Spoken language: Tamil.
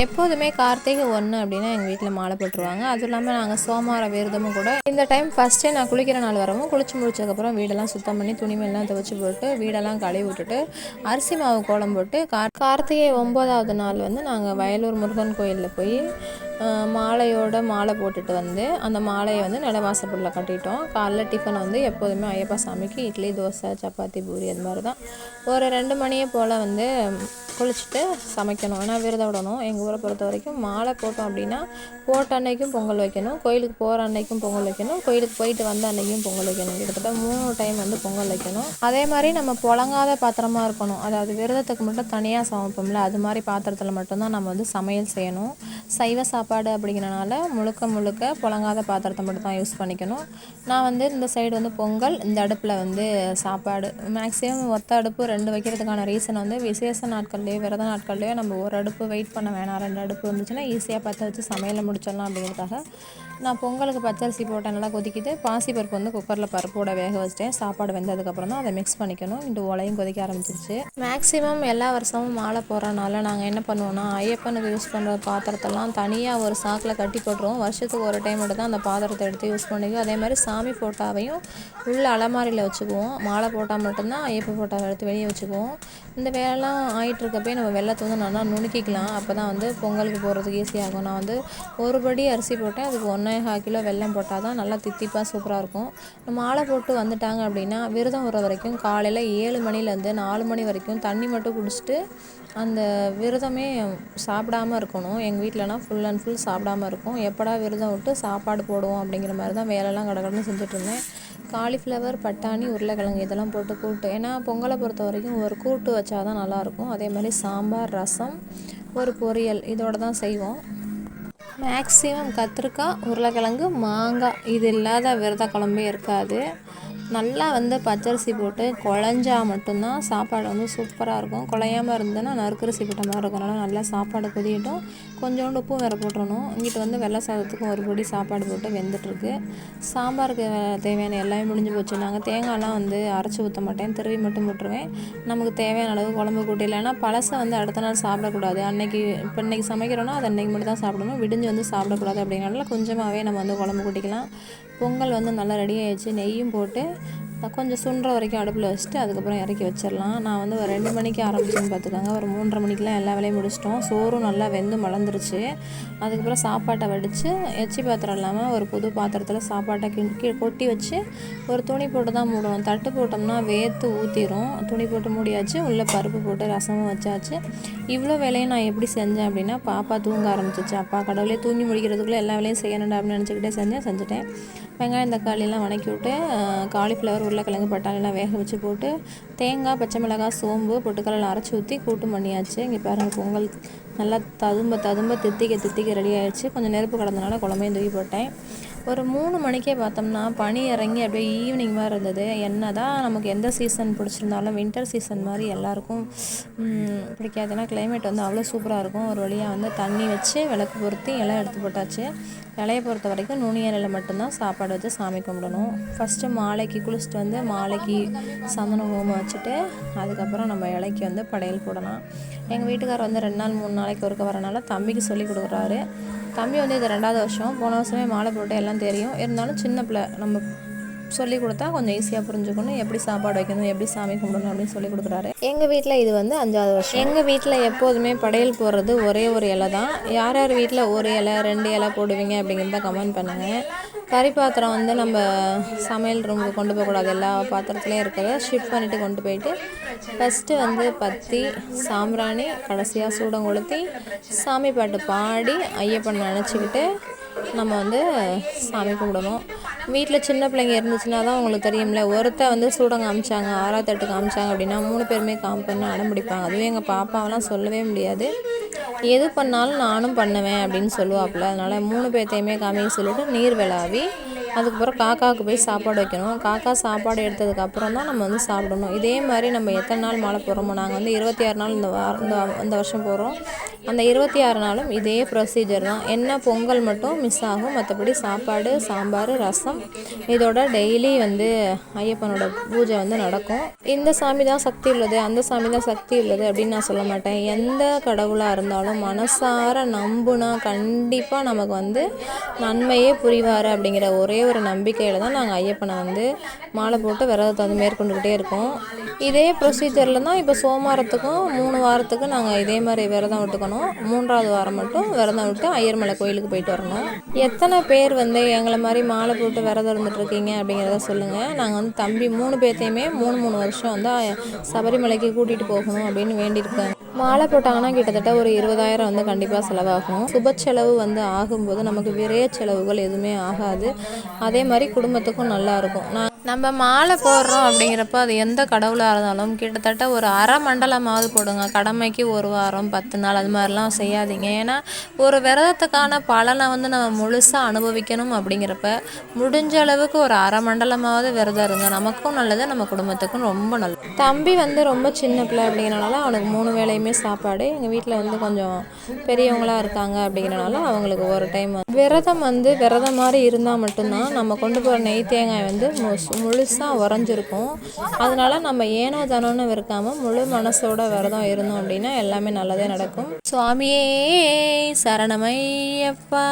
எப்போதுமே கார்த்திகை ஒன்று அப்படின்னா எங்கள் வீட்டில் மாலை போட்டுருவாங்க. அதுவும் இல்லாமல் நாங்கள் சோமார விரதமும் கூட இந்த டைம் ஃபஸ்ட்டே நான் குளிக்கிற நாள் வரவும் குளிச்சு முடிச்சதுக்கப்புறம் வீடெல்லாம் சுத்தம் பண்ணி துணிமெல்லாம் துவைச்சி போட்டு வீடெல்லாம் கழுவி விட்டுட்டு அரிசி மாவு கோலம் போட்டு கார்த்திகை ஒம்போதாவது நாள் வந்து நாங்கள் வயலூர் முருகன் கோயிலில் போய் மாலையோட மாலை போட்டுட்டு வந்து அந்த மாலையை வந்து நிலவாசப்படில் கட்டிட்டோம். காலைல டிஃபன் வந்து எப்போதுமே ஐயப்பா சாமிக்கு இட்லி தோசை சப்பாத்தி பூரி அது மாதிரி தான். ஒரு ரெண்டு மணியை போல் வந்து குளிச்சுட்டு சமைக்கணும். ஏன்னா விரதம் விடணும். எங்கள் ஊரை பொறுத்த வரைக்கும் மாலை போட்டோம் அப்படின்னா போட்ட அன்னைக்கும் பொங்கல் வைக்கணும். கோயிலுக்கு போகிற அன்னைக்கும் பொங்கல் வைக்கணும். கோயிலுக்கு போயிட்டு வந்த அன்னைக்கும் பொங்கல் வைக்கணும். கிட்டத்தட்ட மூணு டைம் வந்து பொங்கல் வைக்கணும். அதே மாதிரி நம்ம புழங்காத பாத்திரமாக இருக்கணும். அதாவது விரதத்துக்கு மட்டும் தனியாக சமைப்போம்ல அது மாதிரி பாத்திரத்தில் மட்டும்தான் நம்ம வந்து சமையல் செய்யணும். சைவ சாப்பாடு சாப்பாடு அப்படிங்கிறனால முழுக்க முழுக்க புழங்காத பாத்திரத்தை மட்டும் தான் யூஸ் பண்ணிக்கணும். நான் வந்து இந்த சைடு வந்து பொங்கல் இந்த அடுப்பில் வந்து சாப்பாடு. மேக்ஸிமம் ஒத்த அடுப்பு ரெண்டு வைக்கிறதுக்கான ரீசன் வந்து விசேஷ நாட்கள்லேயோ விரத நாட்கள்லேயோ நம்ம ஒரு அடுப்பு வெயிட் பண்ண வேணாம். ரெண்டு அடுப்பு வந்துச்சுன்னா ஈஸியாக பற்ற வச்சு சமையலை முடிச்சிடலாம் அப்படிங்கிறதுக்காக. நான் பொங்கலுக்கு பச்சரிசி போட்டேன் நல்லா கொதிக்குது பாசிப்பருப்பு வந்து குக்கரில் பருப்போட வேக வச்சிட்டேன் சாப்பாடு வெந்ததுக்கப்புறம் தான் அதை மிக்ஸ் பண்ணிக்கணும். இந்த உலையும் கொதிக்க ஆரம்பிச்சிருச்சு. மேக்ஸிமம் எல்லா வருஷமும் மாலை போடுறனால நாங்கள் என்ன பண்ணுவோம்னா ஐயப்பனுக்கு யூஸ் பண்ணுற பாத்திரத்தெல்லாம் தனியாக ஒரு சாக்கில் கட்டி போட்டுருவோம். வருஷத்துக்கு ஒரு டைம் மட்டும் தான் அந்த பாத்திரத்தை எடுத்து யூஸ் பண்ணிக்குவோம். அதே மாதிரி சாமி ஃபோட்டாவையும் உள்ள அலமாரியில் வச்சுக்குவோம். மாலை போட்டால் மட்டும்தான் ஐயப்ப ஃபோட்டாவை எடுத்து வெளியே வச்சுக்குவோம். இந்த வேலைலாம் ஆகிட்டு இருக்கப்பே நம்ம வெள்ளத்தை வந்து நல்லா நுணுக்கிக்கலாம். அப்போ தான் வந்து பொங்கலுக்கு போகிறதுக்கு ஈஸியாகும் நான் வந்து ஒரு படி அரிசி போட்டேன். அதுக்கு ஒன்றா கால் கிலோ வெல்லம் போட்டால் தான் நல்லா தித்திப்பாக சூப்பராக இருக்கும். நம்ம மாலை போட்டு வந்துட்டாங்க அப்படின்னா விரதம் வர வரைக்கும் காலையில் ஏழு மணிலேருந்து நாலு மணி வரைக்கும் தண்ணி மட்டும் குடிச்சிட்டு அந்த விரதமே சாப்பிடாம இருக்கணும். எங்கள் வீட்டிலலாம் ஃபுல் அண்ட் ஃபுல் சாப்பிடாம இருக்கும். எப்படா விரதம் விட்டு சாப்பாடு போடுவோம் அப்படிங்கிற மாதிரி தான் வேலைலாம் கடகடன்னு செஞ்சுட்டு இருந்தேன். காலிஃப்ளவர் பட்டாணி உருளைக்கிழங்கு இதெல்லாம் போட்டு கூட்டு. ஏன்னா பொங்கலை பொறுத்த வரைக்கும் ஒரு கூட்டு வச்சா தான் நல்லாயிருக்கும் அதே மாதிரி சாம்பார் ரசம் ஒரு பொரியல் இதோட தான் செய்வோம். மேக்ஸிமம் கத்திரிக்காய் உருளைக்கிழங்கு மாங்காய். இது இல்லாத விரத குழம்பே இருக்காது. நல்லா வந்து பச்சரிசி போட்டு குழஞ்சா மட்டும்தான் சாப்பாடு வந்து சூப்பராக இருக்கும். குழையாமல் இருந்ததுன்னா நறுக்கரிசி போட்ட மாதிரி இருக்கும். அதனால் நல்லா சாப்பாடு கொதியட்டும். கொஞ்சோண்டு உப்பும் வேறு போட்டுடணும் இங்கிட்டு வந்து வெள்ளை சாதத்துக்கும் ஒரு பொடி சாப்பாடு போட்டு வெந்துட்டுருக்கு. சாம்பாருக்கு தேவையான எல்லாமே முடிஞ்சு போச்சு. நாங்கள் தேங்காய்லாம் வந்து அரைச்சி ஊற்ற மாட்டேன். திருவி மட்டும் போட்டுருவேன். நமக்கு தேவையான அளவு குழம்பு கூட்டி. இல்லைன்னா பழசை வந்து அடுத்த நாள் சாப்பிடக்கூடாது. அன்னைக்கு இப்போ இன்றைக்கி சமைக்கிறோன்னா அது அன்றைக்கி மட்டும் தான் சாப்பிடணும். விடிஞ்சு வந்து சாப்பிடக்கூடாது அப்படிங்கிறனால கொஞ்சமாகவே நம்ம வந்து குழம்பு கூட்டிக்கலாம். பொங்கல் வந்து நல்லா ரெடி ஆயிடுச்சு. நெய்யும் போட்டு கொஞ்சம் சுண்டுற வரைக்கும் அடுப்பில் வச்சுட்டு அதுக்கப்புறம் இறக்கி வச்சிடலாம். நான் வந்து ஒரு ரெண்டு மணிக்கு ஆரம்பிச்சேன்னு பார்த்துக்கோங்க. ஒரு மூன்றரை மணிக்கெலாம் எல்லா வேலையும் முடிச்சிட்டோம். சோறும் நல்லா வெந்து மலர்ந்துருச்சு. அதுக்கப்புறம் சாப்பாட்டை வடித்து எச்சி பாத்திரம் இல்லாமல் ஒரு புது பாத்திரத்தில் சாப்பாட்டை கிண்டி கீழே கொட்டி வச்சு ஒரு துணி போட்டு தான் மூடணும் தட்டு போட்டோம்னா வேர்த்து ஊற்றிடும் துணி போட்டு மூடியாச்சு உள்ளே பருப்பு போட்டு ரசமும் வச்சாச்சு. இவ்வளோ வேலையை நான் எப்படி செஞ்சேன் அப்படின்னா பாப்பா தூங்க ஆரம்பிச்சிச்சு. அப்பா கடவுளே தூங்கி முடிக்கிறதுக்குள்ளே எல்லா வேலையும் செய்யணும்டா அப்படின்னு நினச்சிக்கிட்டே செஞ்சேன் செஞ்சுட்டேன். வெங்காயம் தக்காளியெல்லாம் வணக்கி விட்டு காலிஃப்ளவர் உருளைக்கிழங்கு பட்டாணிலாம் வேக வச்சு போட்டு தேங்காய் பச்சை மிளகாய் சோம்பு பொட்டுக்கடலாம் அரைச்சி ஊற்றி கூட்டு பண்ணியாச்சு. இங்கே பாருங்கள் பொங்கல் நல்லா ததும்ப ததும்ப தித்திக்க தித்திக்க ரெடி ஆயிடுச்சு. கொஞ்சம் நெருப்பு கடந்தனால குழம்பையும் தூக்கி போட்டேன். ஒரு மூணு மணிக்கே பார்த்தோம்னா பனி இறங்கி அப்படியே ஈவினிங் மாதிரி இருந்தது. என்ன தான் நமக்கு எந்த சீசன் பிடிச்சிருந்தாலும் வின்டர் சீசன் மாதிரி எல்லாருக்கும் பிடிக்காது ஏன்னா கிளைமேட் வந்து அவ்வளோ சூப்பராக இருக்கும். ஒரு வழியாக வந்து தண்ணி வச்சு விளக்கு பொருத்தி எல்லாம் எடுத்து போட்டாச்சு. இலையை பொறுத்த வரைக்கும் நுனியலையில் மட்டும்தான் சாப்பாடு வச்சு சாமி கும்பிடணும். ஃபஸ்ட்டு மாலைக்கு குளிச்சுட்டு வந்து மாலைக்கு சந்தன ஹோமம் வச்சுட்டு அதுக்கப்புறம் நம்ம இலைக்கு வந்து படையல் போடலாம். எங்கள் வீட்டுக்காரர் வந்து ரெண்டு நாள் மூணு நாளைக்கு ஒருக்க வரனால தம்பிக்கு சொல்லி கொடுக்குறாரு. தம்பி வந்து இது ரெண்டாவது வருஷம். போன வருஷமே மாலை போட்டு எல்லாம் தெரியும். இருந்தாலும் சின்ன பிள்ளை நம்ம சொல்லி கொடுத்தா கொஞ்சம் ஈஸியாக புரிஞ்சுக்கணும். எப்படி சாப்பாடு வைக்கணும் எப்படி சாமி கும்பிடணும் அப்படின்னு சொல்லி கொடுக்குறாரு. எங்கள் வீட்டில் இது வந்து அஞ்சாவது வருஷம். எங்கள் வீட்டில் எப்போதுமே படையல் போடுறது ஒரே ஒரு இலை தான். யார் யார் வீட்டில் ஒரு இலை ரெண்டு இலை போடுவீங்க அப்படிங்கிறத கமெண்ட் பண்ணுங்கள் கறி பாத்திரம் வந்து நம்ம சமையல் ரூமுக்கு கொண்டு போகக்கூடாது. எல்லா பாத்திரத்துலேயும் இருக்கிறத ஷிஃப்ட் பண்ணிவிட்டு கொண்டு போயிட்டு ஃபஸ்ட்டு வந்து பத்தி சாம்பிராணி கடைசியாக சூடம் கொளுத்தி சாமி பாட்டு பாடி ஐயப்பன் நினச்சிக்கிட்டு நம்ம வந்து சாமி கும்பிடணும். வீட்டில் சின்ன பிள்ளைங்க இருந்துச்சுன்னா தான் உங்களுக்கு தெரியும்ல ஒருத்த வந்து சூடம் காமிச்சாங்க ஆறாவது தட்டு காமிச்சாங்க அப்படின்னா மூணு பேருமே காமிப்பேன்னு அடம் பிடிப்பாங்க. அதுவே எங்கள் பாப்பாவெல்லாம் சொல்லவே முடியாது. எது பண்ணாலும் நானும் பண்ணுவேன் அப்படின்னு சொல்லுவாப்புல. அதனால் மூணு பேர்த்தையுமே காமின்னு சொல்லிட்டு நீர் விளாவி அதுக்கப்புறம் காக்காவுக்கு போய் சாப்பாடு வைக்கணும். காக்கா சாப்பாடு எடுத்ததுக்கப்புறம் தான் நம்ம வந்து சாப்பிடணும். இதே மாதிரி நம்ம எத்தனை நாள் மாலை போகிறோமோ நாங்கள் வந்து இருபத்தி ஆறு நாள் இந்த வாரம் இந்த வருஷம் போகிறோம் அந்த இருபத்தி ஆறு நாளும் இதே ப்ரொசீஜர் தான். என்ன பொங்கல் மட்டும் மிஸ் ஆகும். மற்றபடி சாப்பாடு சாம்பார் ரசம். இதோட டெய்லி வந்து ஐயப்பனோட பூஜை வந்து நடக்கும். இந்த சாமி தான் சக்தி உள்ளது. அந்த சாமி தான் சக்தி உள்ளது அப்படின்னு நான் சொல்ல மாட்டேன். எந்த கடவுளாக இருந்தாலும் மனசார நம்புனா கண்டிப்பாக நமக்கு வந்து நன்மையே புரிவார் அப்படிங்கிற ஒரே ஒரு நம்பிக்கையில் தான் நாங்கள் ஐயப்பனை வந்து மாலை போட்டு விரதத்தை வந்து மேற்கொண்டுக்கிட்டே இருக்கோம். இதே ப்ரொசீஜரில் தான் இப்போ சோமாரத்துக்கும் மூணு வாரத்துக்கும் நாங்கள் இதே மாதிரி விரதம் விட்டுக்கணும் மூன்றாவது வாரம் மட்டும் விரதம் விட்டு ஐயர்மலை கோயிலுக்கு போயிட்டு வரணும். எத்தனை பேர் வந்து எங்களை மாதிரி மாலை போட்டு விரதம் இருந்துட்டு இருக்கீங்க அப்படிங்கிறத சொல்லுங்கள் நாங்கள் வந்து தம்பி மூணு பேர்த்தையுமே மூணு மூணு வருஷம் வந்து சபரிமலைக்கு கூட்டிகிட்டு போகணும் அப்படின்னு வேண்டியிருக்காங்க. மாலை போட்டாங்கன்னா கிட்டத்தட்ட ஒரு இருபதாயிரம் வந்து கண்டிப்பாக செலவாகும். சுப செலவு வந்து ஆகும்போது நமக்கு விரைய செலவுகள் எதுவுமே ஆகாது. அதே மாதிரி குடும்பத்துக்கும் நல்லா இருக்கும். நான் நம்ம மாலை போடுறோம் அப்படிங்கிறப்ப அது எந்த கடவுளாக இருந்தாலும் கிட்டத்தட்ட ஒரு அரை மண்டலமாவது போடுங்க. கடமைக்கு ஒரு வாரம் பத்து நாள் அது மாதிரிலாம் செய்யாதீங்க. ஏன்னா ஒரு விரதத்துக்கான பலனை வந்து நம்ம முழுசாக அனுபவிக்கணும் அப்படிங்கிறப்ப முடிஞ்ச அளவுக்கு ஒரு அரை மண்டலமாவது விரதம் இருங்க. நமக்கும் நல்லது நம்ம குடும்பத்துக்கும் ரொம்ப நல்லது. தம்பி வந்து ரொம்ப சின்ன பிள்ளை அப்படிங்கிறனால அவனுக்கு மூணு வேலையுமே சாப்பாடு. எங்கள் வீட்டில் வந்து கொஞ்சம் பெரியவங்களாக இருக்காங்க அப்படிங்கிறனால அவங்களுக்கு ஒரு டைம் விரதம் வந்து விரதம் மாதிரி இருந்தால் மட்டும்தான் நம்ம கொண்டு போகிற நெய் தேங்காய் வந்து மு- முழுசாக உறைஞ்சிருக்கும் அதனால் நம்ம ஏனோ தானோன்னு இருக்காமல் முழு மனசோட விரதம் இருந்தோம் அப்படின்னா எல்லாமே நல்லதே நடக்கும். சுவாமியே சரணமையப்பா.